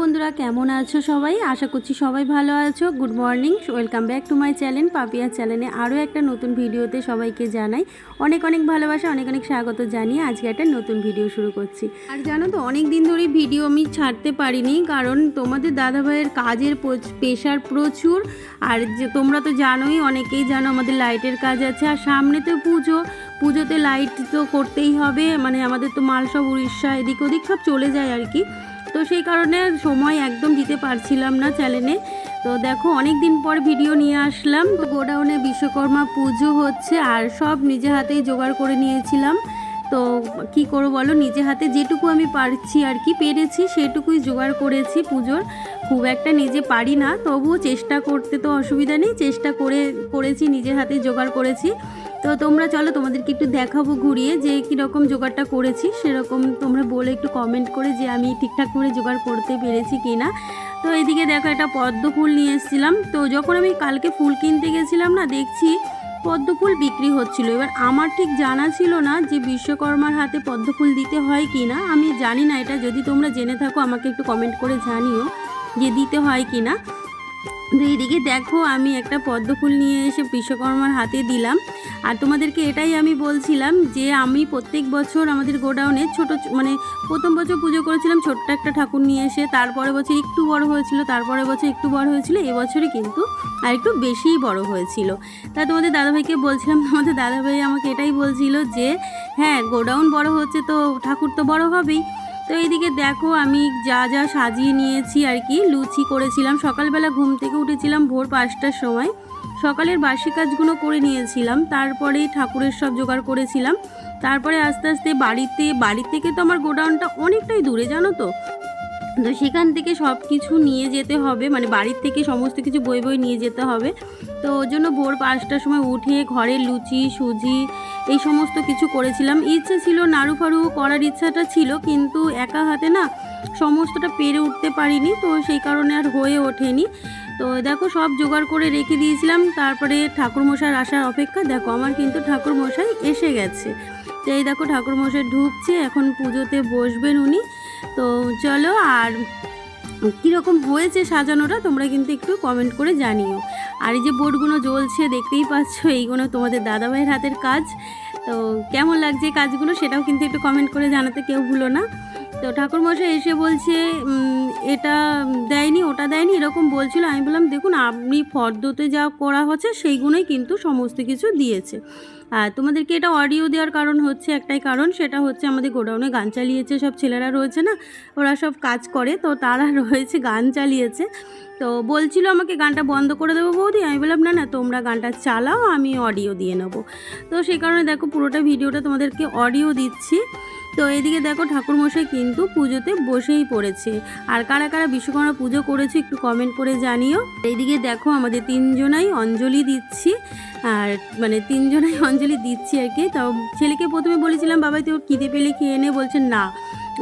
বন্ধুরা, কেমন আছো সবাই? আশা করছি সবাই ভালো আছো। Good morning welcome back to my channel Papiya চ্যানেলে আরও একটা নতুন ভিডিওতে সবাইকে জানাই অনেক অনেক ভালোবাসা, অনেক অনেক স্বাগত জানিয়ে আজকে একটা নতুন ভিডিও শুরু করছি। আর জানো তো অনেক দিন ধরে ভিডিও আমি ছাড়তে পারিনি, কারণ তোমাদের দাদাভাইয়ের কাজের প্রেশার প্রচুর। আর যে তোমরা তো জানোই, অনেকেই জানো আমাদের লাইটের কাজ আছে। আর সামনে তো পুজো, পুজোতে লাইট তো করতেই হবে। মানে আমাদের তো মাল সব উড়িষ্যা এদিক ওদিক সব চলে যায় আর কি। তো সেই কারণে সময় একদম দিতে পারছিলাম না চ্যানেলে তো দেখো অনেক দিন পর ভিডিও নিয়ে আসলাম। তো গোডাউনে বিশ্বকর্মা পুজো হচ্ছে আর সব নিজে হাতেই জোগাড় করে নিয়েছিলাম। তো কি করব বলো? নিজে হাতে যেটুকু আমি পারছি আর কি, পেরেছি, সেটুকুই জোগাড় করেছি পুজোর। খুব একটা নিজে পারি না, তবুও চেষ্টা করতে তো অসুবিধা নেই, চেষ্টা করে করেছি নিজের হাতে জোগাড় করেছি। তো তোমরা চলো তোমাদেরকে একটু দেখাবো ঘুরিয়ে যে কীরকম জোগাড়টা করেছি। সেরকম তোমরা বলে একটু কমেন্ট করে যে আমি ঠিকঠাক করে জোগাড় করতে পেরেছি কি না তো এদিকে দেখো একটা পদ্ম ফুল নিয়ে এসেছিলাম। তো যখন আমি কালকে ফুল কিনতে গেছিলাম না, দেখছি পদ্ম ফুল বিক্রি হচ্ছিল। এবার আমার ঠিক জানা ছিল না যে বিশ্বকর্মার হাতে পদ্ম ফুল দিতে হয় কি না আমি জানি না এটা। যদি তোমরা জেনে থাকো, আমাকে একটু কমেন্ট করে জানিও যে দিতে হয় কি না তো এইদিকে দেখো, আমি একটা পদ্ম ফুল নিয়ে এসে বিশ্বকর্মার হাতে দিলাম। আর তোমাদেরকে এটাই আমি বলছিলাম যে, আমি প্রত্যেক বছর আমাদের গোডাউনে ছোট মানে প্রথম বছর পুজো করেছিলাম, ছোট্ট একটা ঠাকুর নিয়ে এসে তারপরে বছর একটু বড় হয়েছিল তারপরে বছর একটু বড় হয়েছিল এবছরে কিন্তু আর একটু বেশিই বড় হয়েছিল। তা তোমাদের দাদাভাইকে বলছিলাম, তোমাদের দাদাভাই আমাকে এটাই বলছিল যে হ্যাঁ গোডাউন বড় হচ্ছে তো ঠাকুর তো বড় হবেই। তো এইদিকে দেখো, আমি যা যা সাজিয়ে নিয়েছি আর কি, লুচি করেছিলাম। সকালবেলা ঘুম থেকে উঠেছিলাম ভোর পাঁচটার সময়। সকালের বাসি কাজগুলো করে নিয়েছিলাম, তারপরেই ঠাকুরের সব জোগাড় করেছিলাম। তারপরে আস্তে আস্তে বাড়িতে, বাড়ি থেকে তো আমার গোডাউনটা অনেকটাই দূরে, জানো তো? তো সেখান থেকে সব কিছু নিয়ে যেতে হবে মানে বাড়ির থেকে সমস্ত কিছু বই বই নিয়ে যেতে হবে। তো ওর জন্য ভোর পাঁচটার সময় উঠে ঘরে লুচি, সুজি এই সমস্ত কিছু করেছিলাম। ইচ্ছে ছিল নাড়ু ফাড়ু করার ইচ্ছাটা ছিল, কিন্তু একা হাতে না সমস্তটা পেরে উঠতে পারিনি, তো সেই কারণে আর হয়ে ওঠেনি। তো দেখো, সব জোগাড় করে রেখে দিয়েছিলাম, তারপরে ঠাকুরমশার আসার অপেক্ষা। দেখো, আমার কিন্তু ঠাকুরমশাই এসে গেছে। তো এই দেখো, ঠাকুরমশাই ঢুকছে, এখন পুজোতে বসবেন উনি। তো চলো, আর কীরকম হয়েছে সাজানোটা তোমরা কিন্তু একটু কমেন্ট করে জানিও। আর এই যে বোর্ডগুলো জ্বলছে, দেখতেই পাচ্ছ, এইগুলো তোমাদের দাদাভাইয়ের হাতের কাজ। তো কেমন লাগছে কাজগুলো সেটাও কিন্তু একটু কমেন্ট করে জানাতে কেউ ভুলো না। তো ঠাকুরমশাই এসে বলছে এটা দেয়নি, ওটা দেয়নি, এরকম বলছিল। আমি বললাম, দেখুন, আপনি ফর্দতে যা করা হচ্ছে, সেইগুলোই কিন্তু সমস্ত কিছু দিয়েছে। তোমাদেরকে এটা অডিও দেওয়ার কারণ হচ্ছে একটাই কারণ, সেটা হচ্ছে আমাদের গোডাউনে গান চালিয়েছে সব ছেলেরা রয়েছে না, ওরা সব কাজ করে, তো তারা রয়েছে গান চালিয়েছে। তো বলছিল আমাকে গানটা বন্ধ করে দেবো বৌদি, আমি বললাম, না না, তোমরা গানটা চালাও, আমি অডিও দিয়ে নেব। তো সেই কারণে দেখো পুরোটা ভিডিওটা তোমাদেরকে অডিও দিচ্ছি। তো এইদিকে দেখো ঠাকুরমশাই কিন্তু পুজোতে বসেই পড়েছে। আর কারা কারা বিশ্বকর্মা পুজো করেছে একটু কমেন্ট করে জানিও। এইদিকে দেখো আমাদের তিনজনাই অঞ্জলি দিচ্ছি। আর মানে তিনজনাই অঞ্জলি দিচ্ছি আর কি। তো ছেলেকে প্রথমে বলেছিলাম, বাবাই তোর খিদে পেলে খেয়ে নে। বলছে, না,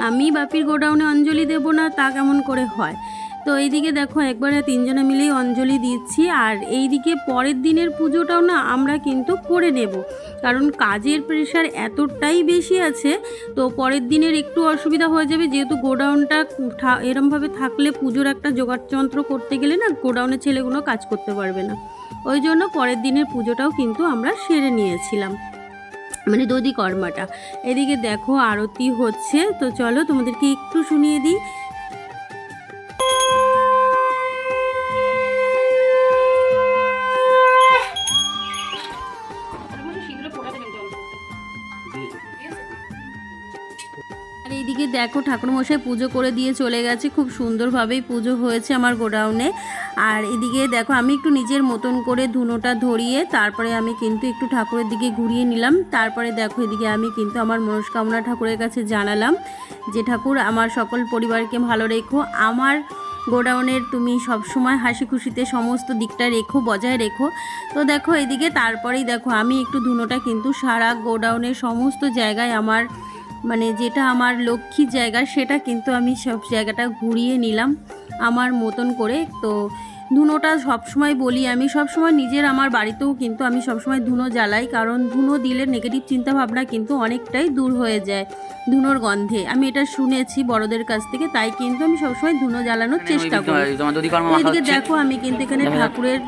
আমি বাপির গোডাউনে অঞ্জলি দেবো না, তা কেমন করে হয়? তো এইদিকে দেখো, একবারে তিনজনে মিলেই অঞ্জলি দিচ্ছি। আর এইদিকে পরের দিনের পুজোটাও না আমরা কিন্তু করে নেব। কারণ কাজের প্রেশার এতটাই বেশি আছে, তো পরের দিনের একটু অসুবিধা হয়ে যাবে। যেহেতু গোডাউনটা এরমভাবে থাকলে পুজোর একটা যোগাড়যন্ত্র করতে গেলে না গোডাউনের ছেলেগুলো কাজ করতে পারবে না। ওই জন্য পরের দিনের পুজোটাও কিন্তু আমরা সেরে নিয়েছিলাম। মানে দধি কর্মাটা এদিকে দেখো আরতি হচ্ছে। তো চলো তোমাদেরকে একটু শুনিয়ে দিই। দেখো ঠাকুরমশাই পুজো করে দিয়ে চলে গেছে। খুব সুন্দরভাবেই পুজো হয়েছে আমার গোডাউনে। আর এদিকে দেখো, আমি একটু নিজের মতন করে ধুনোটা ধরিয়ে তারপরে আমি কিন্তু একটু ঠাকুরের দিকে ঘুরিয়ে নিলাম। তারপরে দেখো এদিকে আমি কিন্তু আমার মনস্কামনা ঠাকুরের কাছে জানালাম যে, ঠাকুর, আমার সকল পরিবারকে ভালো রেখো। আমার গোডাউনের তুমি সবসময় হাসি খুশিতে সমস্ত দিকটা রেখো, বজায় রেখো। তো দেখো এদিকে তারপরেই দেখো, আমি একটু ধুনোটা কিন্তু সারা গোডাউনের সমস্ত জায়গায় আমার মানে যেটা আমার লক্ষ্মীর জায়গা, সেটা কিন্তু আমি সব জায়গাটা ঘুরিয়ে নিলাম আমার মতন করে। তো ধুনোটা সবসময় বলি আমি। সবসময় নিজের আমার বাড়িতেও কিন্তু আমি সবসময় ধুনো জ্বালাই কারণ ধুনো দিলে নেগেটিভ চিন্তাভাবনা কিন্তু অনেকটাই দূর হয়ে যায় ধুনোর গন্ধে। আমি এটা শুনেছি বড়দের কাছ থেকে তাই কিন্তু আমি সবসময় ধুনো জ্বালানোর চেষ্টা করি। তোমার দধি কর্ম এদিকে দেখো আমি কিন্তু এখানে ঠাকুরের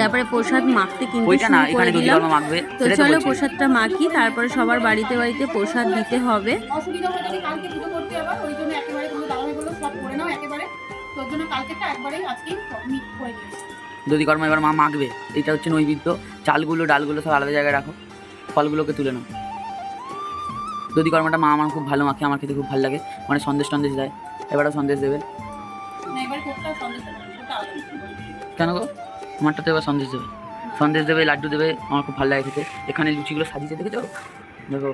তারপরে প্রসাদ মাখতে কিন্তু ওইটা না করে এখানে দধি দিলাম। কর্ম মাখবে তো চলো প্রসাদটা মাখি তারপরে সবার বাড়িতে বাড়িতে প্রসাদ দিতে হবে। অসুবিধা হয়ে যদি কালকে পুজো করতে আবার ওই জন্য একেবারে কোনো দাদা ভাই বলল সব করে নাও একেবারে। তো ওর জন্য কালকেটা একবারেই আজকেই মিট করে দিয়েছি দধি কর্ম এবার মা মাখবে এটা হচ্ছে নৈবেদ্য। চালগুলো ডালগুলো সব আলাদা জায়গায় রাখো। ফলগুলোকে তুলে নাও। দধি কর্মটা মা আমার খুব ভালো মাখে আমার খেতে খুব ভালো লাগে মানে সন্দেশ টন্দেশ দেয় এবারও সন্দেশ দেবে। কেন গো? আমারটা তো এবার সন্দেশ দেবে। সন্দেশ দেবে লাড্ডু দেবে আমার খুব ভালো লাগে খেতে। এখানে লুচিগুলো সাজিয়েছে দেখেছ? দেখো।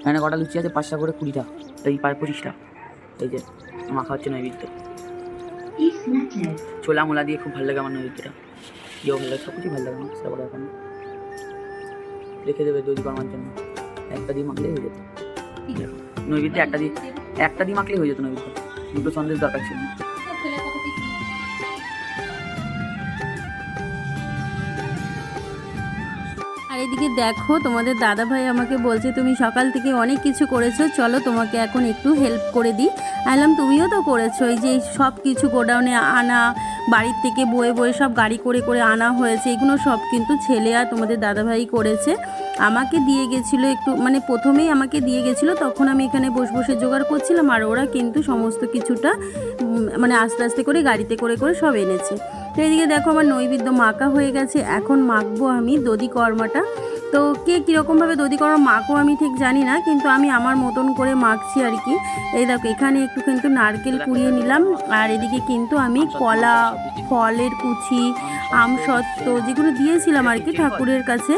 এখানে কটা লুচি আছে পাঁচটা করে কুড়িটা এই পায় পঁচিশটা। এই যে মাখা হচ্ছে নৈবেদ্য। ছোলা মোলা দিয়ে খুব ভালো লাগে আমার নদীটা যেও ভালো লাগে সব কিছু ভালো লাগে আমার সেটা এখন রেখে দেবে দুধ বানানোর জন্য। একটা দিয়ে মাখলেই হয়ে যেত। নদীতে নৈবেদ্য একটা দিয়ে একটা দিয়ে মাখলেই হয়ে যেত নৈবেদ্য। দুটো সন্দেশ দরকার ছিল। এদিকে দেখো, তোমাদের দাদা ভাই আমাকে বলছে, তুমি সকাল থেকে অনেক কিছু করেছ, চলো তোমাকে এখন একটু হেল্প করে দিই। আইলাম তুমিও তো করেছ, এই যে সব কিছু গোডাউনে আনা, বাড়ির থেকে বয়ে বয়ে সব গাড়ি করে করে আনা হয়েছে, এগুলো সব কিন্তু ছেলে আর তোমাদের দাদা ভাই করেছে। আমাকে দিয়ে গেছিল একটু মানে প্রথমেই আমাকে দিয়ে গেছিল, তখন আমি এখানে বসে বসে জোগাড় করছিলাম, আর ওরা কিন্তু সমস্ত কিছুটা মানে আস্তে আস্তে করে গাড়িতে করে করে সব এনেছে। তো এদিকে দেখো আমার নৈবেদ্য মাখা হয়ে গেছে। এখন মাখবো আমি দধি কর্মাটা তো কে কীরকমভাবে দধি কর্মা মাখো আমি ঠিক জানি না, কিন্তু আমি আমার মতন করে মাখছি আর কি। এই দেখো, এখানে একটু কিন্তু নারকেল কুড়িয়ে নিলাম। আর এদিকে কিন্তু আমি কলা, ফলের কুচি আমসত্ত্ব যেগুলো দিয়েছিলাম আর কি ঠাকুরের কাছে,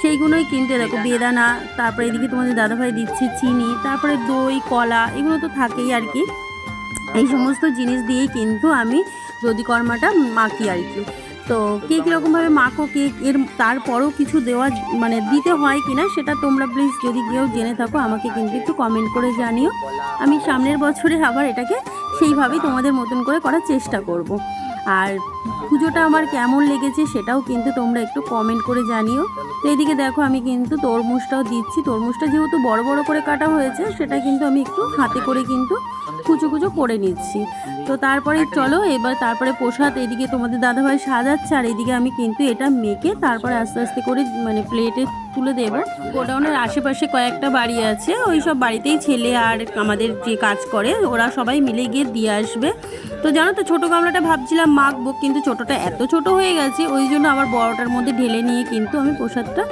সেইগুলোই কিন্তু দেখো, বেদানা, তারপরে এদিকে তোমাদের দাদাভাই দিচ্ছে চিনি, তারপরে দই, কলা, এগুলো তো থাকেই আর কি। এই সমস্ত জিনিস দিয়েই কিন্তু আমি দধিকর্মাটা মাখি আর কি তো কে কীরকমভাবে মাখো কেক এর তারপরেও কিছু দেওয়া মানে দিতে হয় কি না সেটা তোমরা প্লিজ যদি কেউ জেনে থাকো, আমাকে কিন্তু একটু কমেন্ট করে জানিও আমি সামনের বছরে আবার এটাকে সেইভাবেই তোমাদের মতন করে করার চেষ্টা করব। আর পুজোটা আমার কেমন লেগেছে সেটাও কিন্তু তোমরা একটু কমেন্ট করে জানিও। তো এদিকে দেখো, আমি কিন্তু তরমুজটাও দিচ্ছি। তরমুজটা যেহেতু বড় বড় করে কাটা হয়েছে, সেটা কিন্তু আমি একটু হাতে করে কিন্তু কুচো কুচো করে নিচ্ছি। তো তারপরে চলো, এবার তারপরে প্রসাদ এদিকে তোমাদের দাদাভাই সাজাচ্ছে, আর এদিকে আমি কিন্তু এটা মেখে তারপরে আস্তে আস্তে করে মানে প্লেটে তুলে দেবো। গোডাউনের আশেপাশে কয়েকটা বাড়ি আছে। ওই সব বাড়িতেই ছেলে আর আমাদের যে কাজ করে, ওরা সবাই মিলে গিয়ে দিয়ে আসবে। তো জানো তো, ছোটো গামলাটা ভাবছিলাম মাখবো, কিন্তু ছোটোটা এত ছোট হয়ে গেছে, ওই জন্য আবার বড়টার মধ্যে ঢেলে নিয়ে কিন্তু আমি প্রসাদটা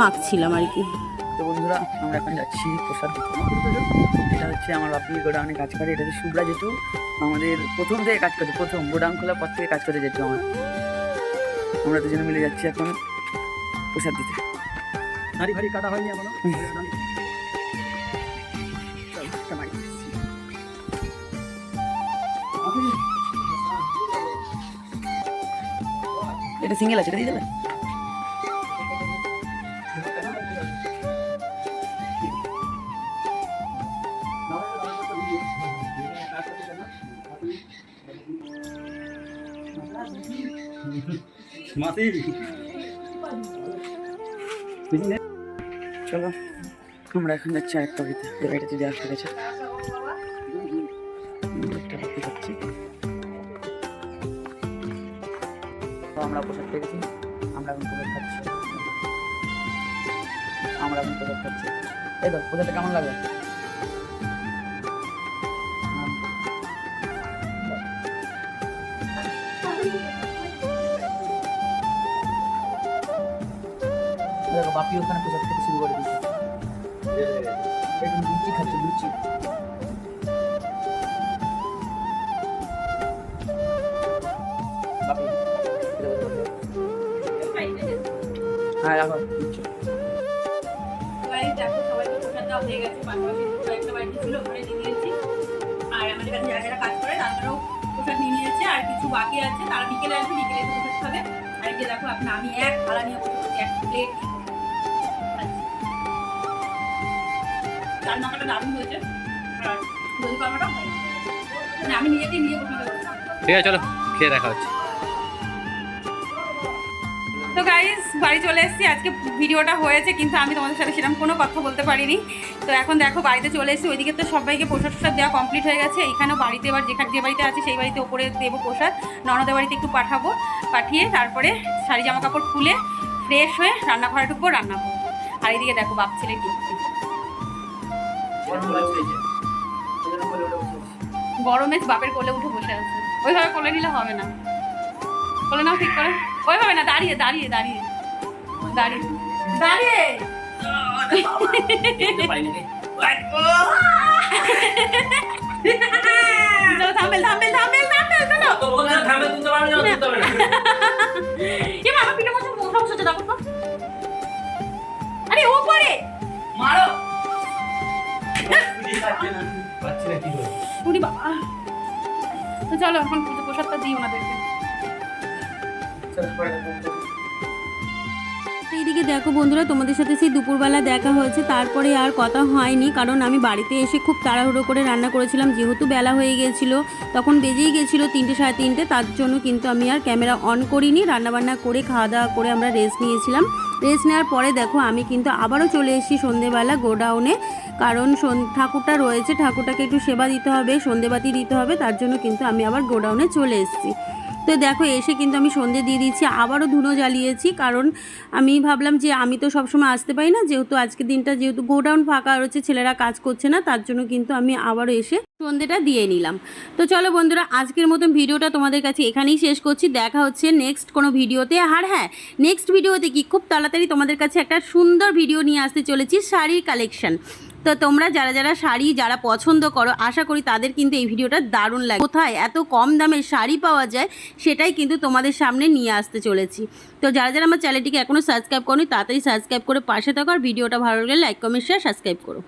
মাখছিলাম আর কি। তো বন্ধুরা, আমরা এখন যাচ্ছি প্রসাদ এটা হচ্ছে আমার বাপি গোডাউনে কাজ করে, এটা হচ্ছে শুভ্রা জেঠু। আমাদের প্রথম থেকে কাজ করে, প্রথম গোডাউন খোলার পর থেকে কাজ করে জেঠু আমার। আমরা দুজনে মিলে যাচ্ছি এখন প্রসাদ দিতে। নারী ভারী কাটা হয়নি এখনও। এটা সিঙ্গেল আছে এটা দিয়ে দেবে মাসি চলো। তোমরা এখন যাচ্ছি আরেকটা বাড়িতে। এই বাড়িতে দেওয়া আসা গেছে আমরা পোশাক পেয়ে আমরা এখন পোশাক খাচ্ছি। আমরা এখন পোশাক খাচ্ছি। এই তো পোশাকটা কেমন লাগল? বাপি ওখানে প্রসাদ খেতে শুরু করে দিচ্ছে লুচি খাচ্ছে। হ্যাঁ রাখো লুচি। হয়ে গেছে পাশাপাশি কয়েকটা বাড়িতে ছিল ওখানে দিয়েছি আর আমাদের কাছে যারা যারা কাজ করে তাদেরও প্রসাদ নিয়ে নিয়েছে আর কিছু বাকি আছে তারা বিকেলে আসবে বিকেলে প্রসাদ খাবে আর যে দেখো এখন আমি এক থালা নিয়ে বসে এক প্লেট মানে ঠিক আছে চলো খেয়ে দেখা হচ্ছে। তো গাইজ বাড়ি চলে এসেছি। আজকে ভিডিওটা হয়েছে কিন্তু আমি তোমাদের সাথে সেরকম কোনো কথা বলতে পারিনি। তো এখন দেখো বাড়িতে চলে এসেছি। ওইদিকে তো সবাইকে প্রসাদ প্রসাদ দেওয়া কমপ্লিট হয়ে গেছে। এখানেও বাড়িতে এবার যেখানে যে বাড়িতে আছে সেই বাড়িতে ওপরে দেবো প্রসাদ। ননদের বাড়িতে একটু পাঠাবো পাঠিয়ে তারপরে শাড়ি জামা কাপড় খুলে ফ্রেশ হয়ে রান্নাঘরে ঢুকবো রান্না করব। আর এদিকে দেখো বাপ ছেলে কি গরমে বাপের কোলে উঠে বসে আছে ওইভাবে কোলে নিলে হবে না কোলে নাও ঠিক করে ওইভাবে না দাঁড়িয়ে দাঁড়িয়ে দাঁড়িয়ে দাঁড়িয়ে দাঁড়িয়ে চলো, থাম্বেল থাম্বেল থাম্বেল থাম্বেল চলো এ মা, আমার পিঠে চলো, এখন পুজো প্রসাদটা দিই ওনাদেরকে। এইদিকে দেখো বন্ধুরা, তোমাদের সাথে সেই দুপুরবেলা দেখা হয়েছে। তারপরে আর কথা হয়নি, কারণ আমি বাড়িতে এসে খুব তাড়াহুড়ো করে রান্না করেছিলাম। যেহেতু বেলা হয়ে গেছিল, তখন বেজেই গেছিল তিনটে সাড়ে তিনটে, তার জন্য কিন্তু আমি আর ক্যামেরা অন করিনি। রান্নাবান্না করে, খাওয়া দাওয়া করে আমরা রেস্ট নিয়েছিলাম। রেস্ট নেওয়ার পরে দেখো, আমি কিন্তু আবারও চলে এসেছি সন্ধেবেলা গোডাউনে। কারণ ঠাকুরটা রয়েছে, ঠাকুরটাকে একটু সেবা দিতে হবে, সন্ধেবাতি দিতে হবে, তার জন্য কিন্তু আমি আবার গোডাউনে চলে এসেছি। তো দেখো, এসে কিন্তু আমি সন্ধে দিয়ে দিয়েছি, আবারও ধুনো জ্বালিয়েছি, কারণ আমি ভাবলাম যে আমি তো সবসময় আসতে পারি না, যেহেতু আজকে দিনটা যেহেতু গোডাউন ফাঁকা রয়েছে, ছেলেরা কাজ করছে না, তার জন্য কিন্তু আমি আবারও এসে সন্ধেটা দিয়ে নিলাম। তো চলো বন্ধুরা, আজকের মতন ভিডিওটা তোমাদের কাছে এখানেই শেষ করছি। দেখা হচ্ছে নেক্সট কোনো ভিডিওতে। আর হ্যাঁ নেক্সট ভিডিওতে কি খুব তাড়াতাড়ি তোমাদের কাছে একটা সুন্দর ভিডিও নিয়ে আসতে চলেছি, শাড়ির কালেকশন তো তোমরা যারা যারা শাড়ি যারা পছন্দ করো, আশা করি তাদের কিন্তু এই ভিডিওটা দারুণ লাগে। কোথায় এত কম দামে শাড়ি পাওয়া যায়, সেটাই কিন্তু তোমাদের সামনে নিয়ে আসতে চলেছি। তো যারা যারা আমার চ্যানেলটিকে এখনও সাবস্ক্রাইব করনি, তাড়াতাড়ি সাবস্ক্রাইব করে পাশে থাকো। আর ভিডিওটা ভালো লাগলে লাইক কমেন্ট শেয়ার সাবস্ক্রাইব করো।